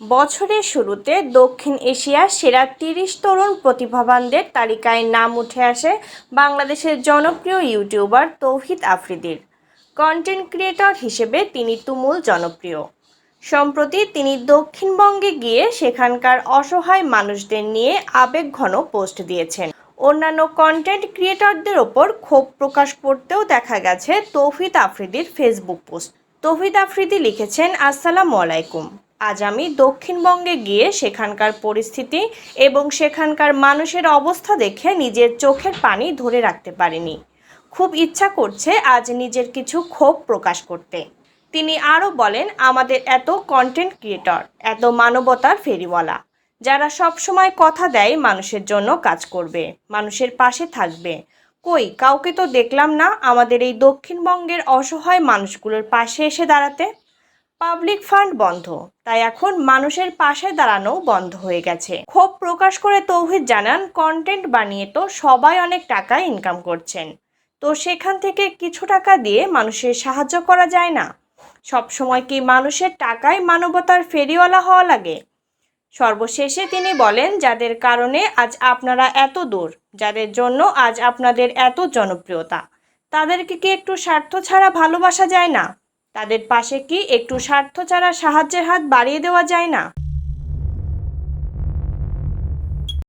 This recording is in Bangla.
বছরের শুরুতে দক্ষিণ এশিয়ার সেরা তিরিশ তরুণ প্রতিভাবানদের তালিকায় নাম উঠে আসে বাংলাদেশের জনপ্রিয় ইউটিউবার তৌহিদ আফ্রিদির। কন্টেন্ট ক্রিয়েটর হিসেবে তিনি তুমুল জনপ্রিয়। সম্প্রতি তিনি দক্ষিণবঙ্গে গিয়ে সেখানকার অসহায় মানুষদের নিয়ে আবেগঘন পোস্ট দিয়েছেন। অন্যান্য কন্টেন্ট ক্রিয়েটরদের ওপর ক্ষোভ প্রকাশ করতেও দেখা গেছে তৌহিদ আফ্রিদির ফেসবুক পোস্ট। তৌহিদ আফ্রিদি লিখেছেন, আসসালামু আলাইকুম। আজ আমি দক্ষিণবঙ্গে গিয়ে সেখানকার পরিস্থিতি এবং সেখানকার মানুষের অবস্থা দেখে নিজের চোখের পানি ধরে রাখতে পারিনি। খুব ইচ্ছা করছে আজ নিজের কিছু ক্ষোভ প্রকাশ করতে। তিনি আরও বলেন, আমাদের এত কন্টেন্ট ক্রিয়েটর এত মানবতার ফেরিওয়ালা, যারা সব সময় কথা দেয় মানুষের জন্য কাজ করবে, মানুষের পাশে থাকবে। কই, কাউকে তো দেখলাম না আমাদের এই দক্ষিণবঙ্গের অসহায় মানুষগুলোর পাশে এসে দাঁড়াতে। পাবলিক ফান্ড বন্ধ। তাই এখন মানুষের পাশে দাঁড়ানো বন্ধ হয়ে গেছে। ক্ষোভ প্রকাশ করে তৌহিদ জানান কন্টেন্ট বানিয়ে তো সবাই অনেক টাকা ইনকাম করছেন। তো সেখান থেকে কিছু টাকা দিয়ে মানুষের সাহায্য করা যায় না। সব সময় কি মানুষের টাকায় মানবতার ফেরিওয়ালা হওয়া লাগে? সর্বশেষে তিনি বলেন, যাদের কারণে আজ আপনারা এত দূর, যাদের জন্য আজ আপনাদের এত জনপ্রিয়তা, তাদেরকে কি একটু স্বার্থ ছাড়া ভালোবাসা যায় না? তাদের পাশে কি একটু স্বার্থ ছাড়া সাহায্যের হাত বাড়িয়ে দেওয়া যায় না?